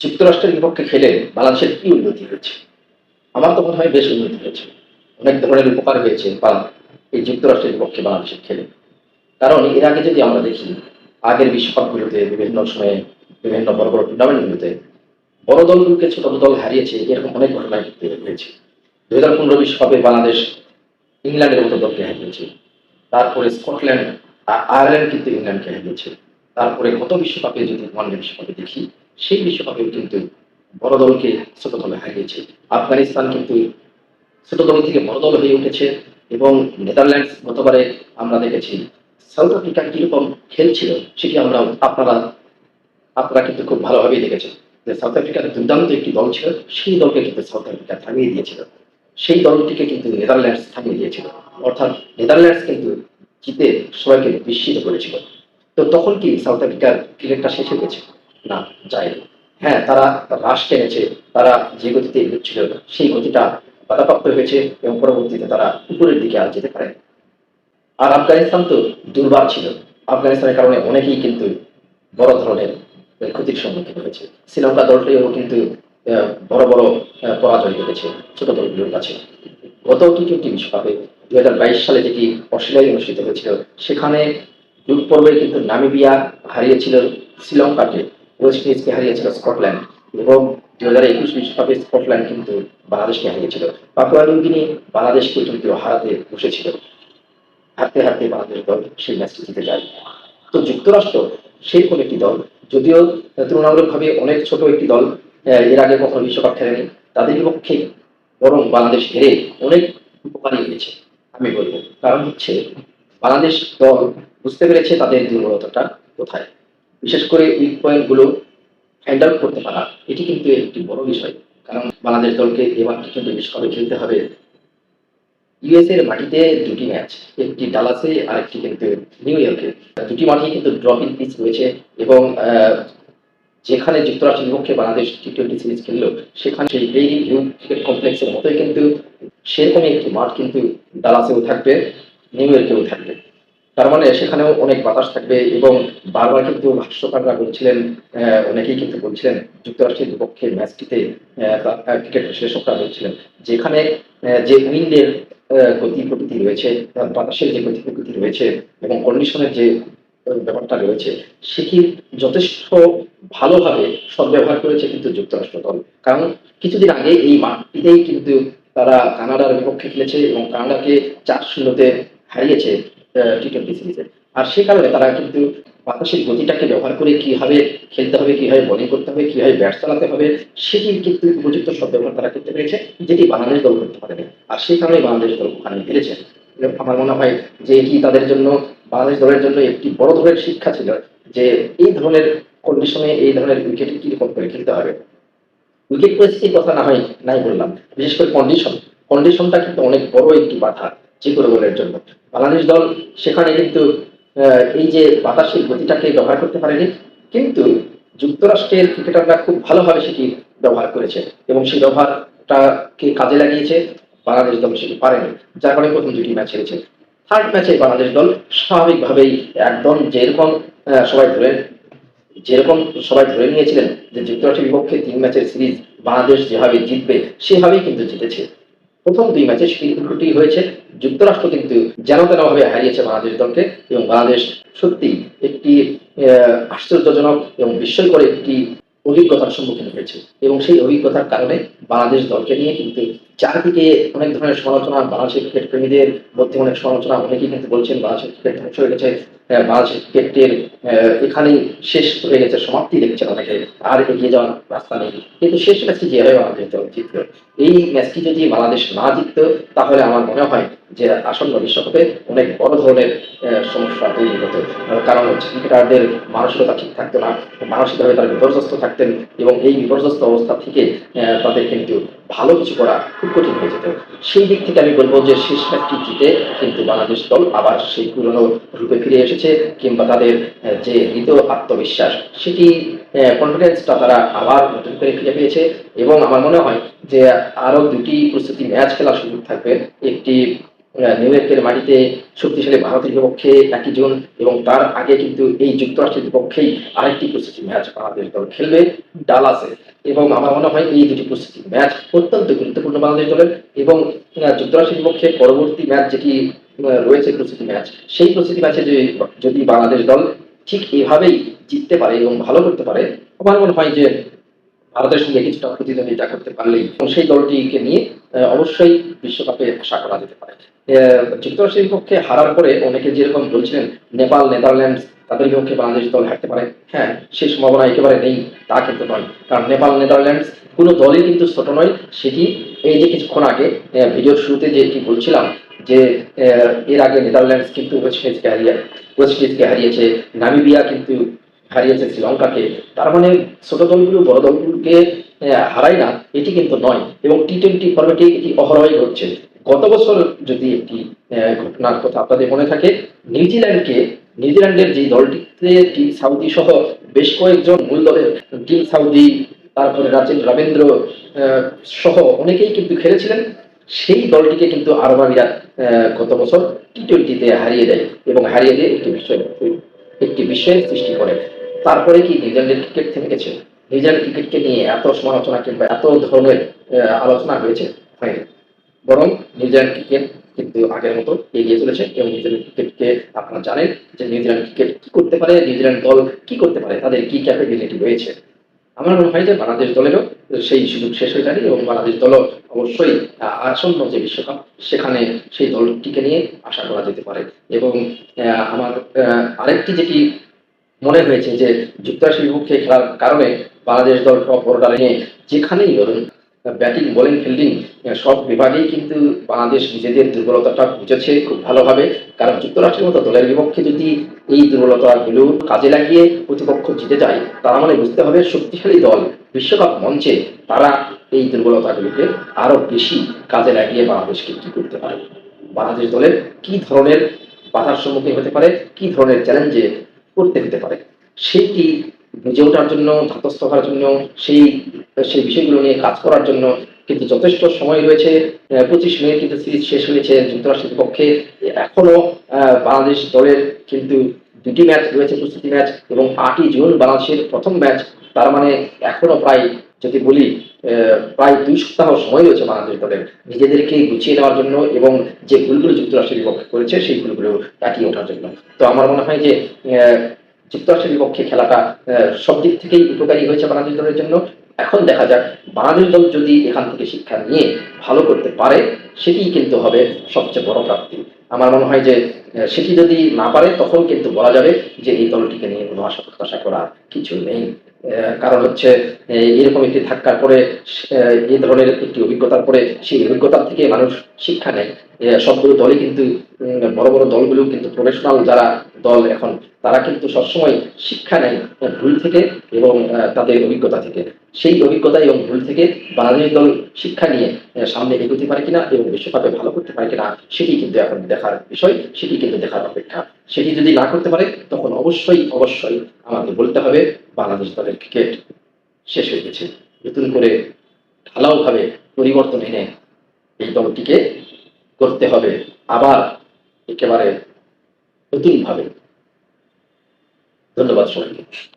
যুক্তরাষ্ট্রের বিপক্ষে খেলে বাংলাদেশের কি উন্নতি হয়েছে? আমার তো মনে হয় বেশ উন্নতি হয়েছে। অনেক ধরনের উপকার হয়েছে এই যুক্তরাষ্ট্রের বিপক্ষে বাংলাদেশের খেলে। কারণ এর আগে যদি আমরা দেখি, আগের বিশ্বকাপগুলোতে বিভিন্ন সময়ে বিভিন্ন বড় বড় টুর্নামেন্টগুলোতে বড় দলগুলোকে ছোট দল হারিয়েছে, এরকম অনেক ঘটনা কিন্তু হয়েছে। দু হাজার পনেরো বিশ্বকাপে বাংলাদেশ ইংল্যান্ডের মতো দলকে হারিয়েছে। তারপরে স্কটল্যান্ড আ- আয়ারল্যান্ড কিন্তু ইংল্যান্ডকে হারিয়েছে। তারপরে গত বিশ্বকাপে যদি ওয়ানডে বিশ্বকাপে দেখি সেই বিশ্বকাপে কিন্তু বড় দলকে ছোট দলে হারিয়েছে। আফগানিস্তান কিন্তু ছোট দল থেকে বড় দল হয়ে উঠেছে এবং নেদারল্যান্ডস গতবারে আমরা দেখেছি সাউথ আফ্রিকা কীরকম খেলছিল সেটি আমরা আপনারা আপনারা কিন্তু খুব ভালোভাবেই দেখেছেন যে সাউথ আফ্রিকার দুর্দান্ত একটি দল ছিল, সেই দলকে কিন্তু সাউথ আফ্রিকা থামিয়ে দিয়েছিল। সেই দলটিকে কিন্তু নেদারল্যান্ডস থামিয়ে দিয়েছিল। অর্থাৎ নেদারল্যান্ডস কিন্তু জিতে সবাইকে বিস্মিত করেছিল। তো তখন কি সাউথ আফ্রিকার ক্রিকেটটা শেষ হয়ে গেছে? না যায়নি হ্যাঁ তারা হ্রাস টেনেছে তারা যে গতিতে এগোচ্ছিল, সেই গতিটা বাধাপ্রাপ্ত হয়েছে এবং পরবর্তীতে তারা উপরের দিকে আর যেতে পারে। আর আফগানিস্তান তো দুর্বার ছিল। আফগানিস্তানের কারণে অনেকেই কিন্তু বড় ধরনের ক্ষতির সম্মুখীন হয়েছে। শ্রীলঙ্কা দলটিও কিন্তু বড় বড় পরাজয় ঘটেছে ছোট দলগুলোর কাছে। গত টি টোয়েন্টি বিশ্বকাপে দু হাজার বাইশ সালে যেটি অস্ট্রেলিয়ায় অনুষ্ঠিত হয়েছিল, সেখানে গ্রুপ পর্বে কিন্তু নামিবিয়া হারিয়েছিল শ্রীলঙ্কাকে। ওয়েস্ট ইন্ডিজকে হারিয়েছিল স্কটল্যান্ড এবং দু হাজার একুশ বিশ্বকাপে স্কটল্যান্ড কিন্তু বাংলাদেশকে হারিয়েছিল। পাপুয়া নিউগিনি বাংলাদেশকে কিন্তু হারাতে বসেছিল। হারতে হারতে বাংলাদেশ দল সেই ম্যাচটি জিতে যায়। তো যুক্তরাষ্ট্র সেই কোন একটি দল, যদিও তুলনামূলকভাবে অনেক ছোট একটি দল এর আগে কখনো বিশ্বকাপ খেলেনি, তাদের বিপক্ষে বরং বাংলাদেশ হেরে অনেক উপকারী হয়েছে, আমি বলব। কারণ হচ্ছে বাংলাদেশ দল বুঝতে পেরেছে তাদের দুর্বলতাটা কোথায়। বিশেষ করে উইক পয়েন্টগুলো হ্যান্ডেল করতে পারা, এটি কিন্তু একটি বড় বিষয়। কারণ বাংলাদেশ দলকে এবার টি টোয়েন্টি বিশ্বকাপে খেলতে হবে? ইউএস এর মাটিতে দুটি ম্যাচ একটি ডালাসে আর একটি কিন্তু নিউ ইয়র্কে। দুটি মাঠেই কিন্তু ড্রপিং পিচ রয়েছে এবং যেখানে যুক্তরাষ্ট্রের বিপক্ষে বাংলাদেশ টি টোয়েন্টি সিরিজ খেললো, সেখানে সেই ব্রেইলি ভিউ ক্রিকেট কমপ্লেক্সের মতোই কিন্তু সেরকমই একটি মাঠ কিন্তু ডালাসেও থাকবে, নিউ ইয়র্কেও থাকবে। তার মানে সেখানেও অনেক বাতাস থাকবে এবং বারবার কিন্তু ভাষ্যকাররা বলছিলেন অনেকেই কিন্তু বলছিলেন যুক্তরাষ্ট্রের বিপক্ষে ম্যাচটিতে ক্রিকেট বিশ্লেষকরা বলছিলেন, যেখানে যে উইন্ডের গতি প্রকৃতি রয়েছে বাতাসের যে গতি প্রকৃতি রয়েছে এবং কন্ডিশনের যে ব্যাপারটা রয়েছে সেটি যথেষ্ট ভালোভাবে সদ্ব্যবহার করেছে কিন্তু যুক্তরাষ্ট্র দল। কারণ কিছুদিন আগে এই মাঠটিতেই কিন্তু তারা কানাডার বিপক্ষে খেলেছে এবং কানাডাকে চার শূন্যতে হারিয়েছে। টি টোয়েন্টি সিরিজে আর সে কারণে তারা কিন্তু বাতাসের গতিটাকে ব্যবহার করে কীভাবে খেলতে হবে, কীভাবে বোলিং করতে হবে, কীভাবে ব্যাট চালাতে হবে, সেটি কিন্তু উপযুক্ত সব ব্যবহার তারা করতে পেরেছে, যেটি বাংলাদেশ দল করতে পারেনি। আর সেই কারণে বাংলাদেশ দল ওখানে হেরেছে। আমার মনে হয় যে এটি তাদের জন্য, বাংলাদেশ দলের জন্য একটি বড় ধরনের শিক্ষা ছিল যে এই ধরনের কন্ডিশনে এই ধরনের উইকেট কীরকম করে খেলতে হবে। উইকেট পরিস্থিতির কথা না হয়, নাই বললাম। বিশেষ করে কন্ডিশন কন্ডিশনটা কিন্তু অনেক বড় একটি বাধা। যে জন্য। বাংলাদেশ দল সেখানে কিন্তু এই যে বাতাসের গতিটাকে ব্যবহার করতে পারেনি, কিন্তু যুক্তরাষ্ট্রের ক্রিকেটাররা খুব ভালোভাবে সেটি ব্যবহার করেছে এবং সেই ব্যবহারটাকে কাজে লাগিয়েছে, বাংলাদেশ দল সেটি পারেনি, যার কারণে প্রথম দুটি ম্যাচ হেরেছে। থার্ড ম্যাচে বাংলাদেশ দল স্বাভাবিকভাবেই একদম যেরকম সবাই ধরে, যেরকম সবাই ধরে নিয়েছিলেন যে যুক্তরাষ্ট্রের বিপক্ষে তিন ম্যাচের সিরিজ বাংলাদেশ যেভাবে জিতবে, সেভাবেই কিন্তু জিতেছে। প্রথম দুই ম্যাচে সেটি দুটি হয়েছে। যুক্তরাষ্ট্র কিন্তু যেন তেনভাবে হারিয়েছে বাংলাদেশ দলকে এবং বাংলাদেশ সত্যি একটি আশ্চর্যজনক এবং বিস্ময়কর একটি অভিজ্ঞতার সম্মুখীন হয়েছে। এবং সেই অভিজ্ঞতার কারণে বাংলাদেশ দলকে নিয়ে কিন্তু চারদিকে অনেক ধরনের সমালোচনা, বাংলাদেশের ক্রিকেট প্রেমীদের মধ্যে অনেক সমালোচনা, অনেকেই কিন্তু বলছেন বাংলাদেশের ক্রিকেট ধ্বংস হয়ে গেছে বাংলাদেশের ক্রিকেটের এখানেই শেষ হয়ে গেছে, সমাপ্তি দেখছেন অনেকে, আর এগিয়ে যাওয়ার রাস্তা নেই। কিন্তু শেষ ম্যাচটি যেভাবে বাংলাদেশ জিতল এই ম্যাচটি যদি বাংলাদেশ না জিততো, তাহলে আমার মনে হয় যে আসন্ন বিশ্বকাপে অনেক বড় ধরনের সমস্যা তৈরি হতো। কারণ হচ্ছে ক্রিকেটারদের মানসিকতা ঠিক থাকতো না, মানসিকভাবে তারা বিপর্যস্ত থাকতেন এবং এই বিপর্যস্ত অবস্থা থেকে তাদের কিন্তু ভালো কিছু করা খুব কঠিন হয়ে যেত। সেই দিক থেকে আমি বলব যে শেষ ম্যাচটি জিতে কিন্তু বাংলাদেশ দল আবার সেই পুরনো রূপে ফিরে এসেছে কিংবা তাদের যে হৃদ আত্মবিশ্বাস, সেটি কনফিডেন্সটা তারা আবার নতুন করে ফিরে পেয়েছে এবং আমার মনে হয় যে আরও দুটি প্রস্তুতি ম্যাচ খেলার সুযোগ থাকবে। একটি নিউ ইয়র্কের মাটিতে শক্তিশালী ভারতের বিপক্ষে একই জুন এবং তার আগে কিন্তু এই যুক্তরাষ্ট্রের বিপক্ষেই আরেকটি প্রস্তুতি ম্যাচ বাংলাদেশ দল খেলবে ডালাসে। এবং আমার মনে হয় এই দুটি প্রস্তুতি ম্যাচ অত্যন্ত গুরুত্বপূর্ণ বাংলাদেশ দলের এবং যুক্তরাষ্ট্রের বিপক্ষে পরবর্তী ম্যাচ যেটি রয়েছে প্রস্তুতি ম্যাচ, সেই প্রস্তুতি ম্যাচে যে যদি বাংলাদেশ দল ঠিক এভাবেই জিততে পারে এবং ভালো করতে পারে, আমার মনে হয় যে ভারতের সঙ্গে কিছুটা প্রতিদ্বন্দ্বিতা করতে পারলেই এবং সেই দলটিকে নিয়ে অবশ্যই বিশ্বকাপে আশা করা যেতে পারে। যুক্তরাষ্ট্রের পক্ষে হারার পরে অনেকে যেরকম বলছিলেন, নেপাল, নেদারল্যান্ডস তাদের বিপক্ষে বাংলাদেশ দল হারতে পারে। হ্যাঁ সেই সম্ভাবনা একেবারে নেই, তা কিন্তু নয়। কারণ নেপাল, নেদারল্যান্ডস কোনো দলই কিন্তু ছোট নয়। সেটি এই যে কিছুক্ষণ আগে ভিডিওর শুরুতে যেটি বলছিলাম যে এর আগে নেদারল্যান্ডস কিন্তু ওয়েস্ট ইন্ডিজকে হারিয়ে ওয়েস্ট ইন্ডিজকে হারিয়েছে নামিবিয়া কিন্তু হারিয়েছে শ্রীলঙ্কাকে। তার মানে ছোট দলগুলো, বড় দলগুলোকে হারায় না, এটি কিন্তু নয়। এবং টি টোয়েন্টি ফর্মেটে এটি অহরহই হচ্ছে গত বছর যদি একটি ঘটনার কথা আপনাদের মনে থাকে, নিউজিল্যান্ডকে নিউজিল্যান্ডের যে দলটিতে টিম সাউদি সহ বেশ কয়েকজন মূল দলের টিম সাউদি, তারপরে রাজেন রবীন্দ্র সহ অনেকেই কিন্তু খেলেছিলেন। সেই দলটিকে কিন্তু আরবাবিরা গত বছর টি টোয়েন্টিতে হারিয়ে দেয় এবং হারিয়ে দিয়ে একটি বিষয় একটি বিষয়ের সৃষ্টি করে। তারপরে কি নিউজিল্যান্ডের ক্রিকেট থেমে গেছে? নিউজিল্যান্ড ক্রিকেটকে নিয়ে এত সমালোচনা কিংবা এত ধরনের আলোচনা হয়েছে, হয়নি। বরং নিউজিল্যান্ড ক্রিকেট কিন্তু আগের মতো এগিয়ে চলেছে এবং নিউজিল্যান্ড ক্রিকেটকে আপনারা জানেন যে নিউজিল্যান্ড ক্রিকেট কি করতে পারে, নিউজিল্যান্ড দল কি করতে পারে, তাদের কি ক্যাপাবিলিটি রয়েছে। আমার মনে হয় যে বাংলাদেশ দলেরও সেই সুযোগ শেষ হয়ে যাবে এবং বাংলাদেশ দলও অবশ্যই আসন্ন যে বিশ্বকাপ, সেখানে সেই দলটিকে নিয়ে আশা করা যেতে পারে। এবং আমার আরেকটি যেটি মনে হয়েছে যে যুক্তরাষ্ট্রের বিপক্ষে খেলার কারণে বাংলাদেশ দল টপ অর্ডারে যেখানেই ধরুন ব্যাটিং বোলিং ফিল্ডিং সব বিভাগেই কিন্তু বাংলাদেশ নিজেদের দুর্বলতাটা বুঝেছে খুব ভালোভাবে। কারণ যুক্তরাষ্ট্রের মতো দলের বিপক্ষে যদি এই দুর্বলতাগুলো কাজে লাগিয়ে প্রতিপক্ষ জিতে যায়, তারা মানে বুঝতে হবে শক্তিশালী দল বিশ্বকাপ মঞ্চে তারা এই দুর্বলতাগুলোকে আরও বেশি কাজে লাগিয়ে বাংলাদেশকে কী করতে পারে। বাংলাদেশ দলের কি ধরনের বাধার সম্মুখীন হতে পারে, কি ধরনের চ্যালেঞ্জে করতে হতে পারে সেইটি বুঝে ওঠার জন্য ধাতস্থ হওয়ার জন্য, সেই সেই বিষয়গুলো নিয়ে কাজ করার জন্য কিন্তু যথেষ্ট সময় রয়েছে। পঁচিশ মিনিট কিন্তু সিরিজ শেষ হয়েছে যুক্তরাষ্ট্রের পক্ষে এখনও বাংলাদেশ দলের কিন্তু দুটি ম্যাচ রয়েছে, প্রস্তুতি ম্যাচ এবং আটই জুন বাংলাদেশের প্রথম ম্যাচ। তার মানে এখনও প্রায়, যদি বলি প্রায় দুই সপ্তাহ সময় রয়েছে বাংলাদেশ দলের নিজেদেরকে গুছিয়ে নেওয়ার জন্য এবং যে ভুলগুলো যুক্তরাষ্ট্রের বিপক্ষে করেছে, সেই ভুলগুলো কাটিয়ে ওঠার জন্য। তো আমার মনে হয় যে যুক্তরাষ্ট্রের বিপক্ষে খেলাটা সব দিক থেকেই উপকারী হয়েছে বাংলাদেশ দলের জন্য। এখন দেখা যাক, বাংলাদেশ দল যদি এখান থেকে শিক্ষা নিয়ে ভালো করতে পারে, সেটিই কিন্তু হবে সবচেয়ে বড় প্রাপ্তি। আমার মনে হয় যে সেটি যদি না পারে, তখন কিন্তু বলা যাবে যে এই দলটিকে নিয়ে কোনো আশা প্রত্যাশা করা কিছু নেই। কারণ হচ্ছে এরকম একটি ধাক্কার পরে এই ধরনের একটি অভিজ্ঞতার পরে, সেই অভিজ্ঞতার থেকে মানুষ শিক্ষা নেয়। সবগুলো দলই কিন্তু বড় বড় দলগুলো কিন্তু প্রফেশনাল যারা দল এখন, তারা কিন্তু সবসময় শিক্ষা নেয় ভুল থেকে এবং তাদের অভিজ্ঞতা থেকে। সেই অভিজ্ঞতা এবং ভুল থেকে বাংলাদেশ দল শিক্ষা নিয়ে সামনে এগোতে পারে কিনা এবং বিশ্বকাপে ভালো করতে পারে কিনা, সেটি কিন্তু এখন দেখার বিষয়, সেটি কিন্তু দেখার অপেক্ষা। সেটি যদি না করতে পারে, তখন অবশ্যই অবশ্যই আমাকে বলতে হবে, বাংলাদেশ দলের ক্রিকেট শেষ হয়ে গেছে। নতুন করে ঢালাওভাবে পরিবর্তন এনে এই দলটিকে করতে হবে। আবার একেবারে নতুনভাবে। ধন্যবাদ সবাইকে।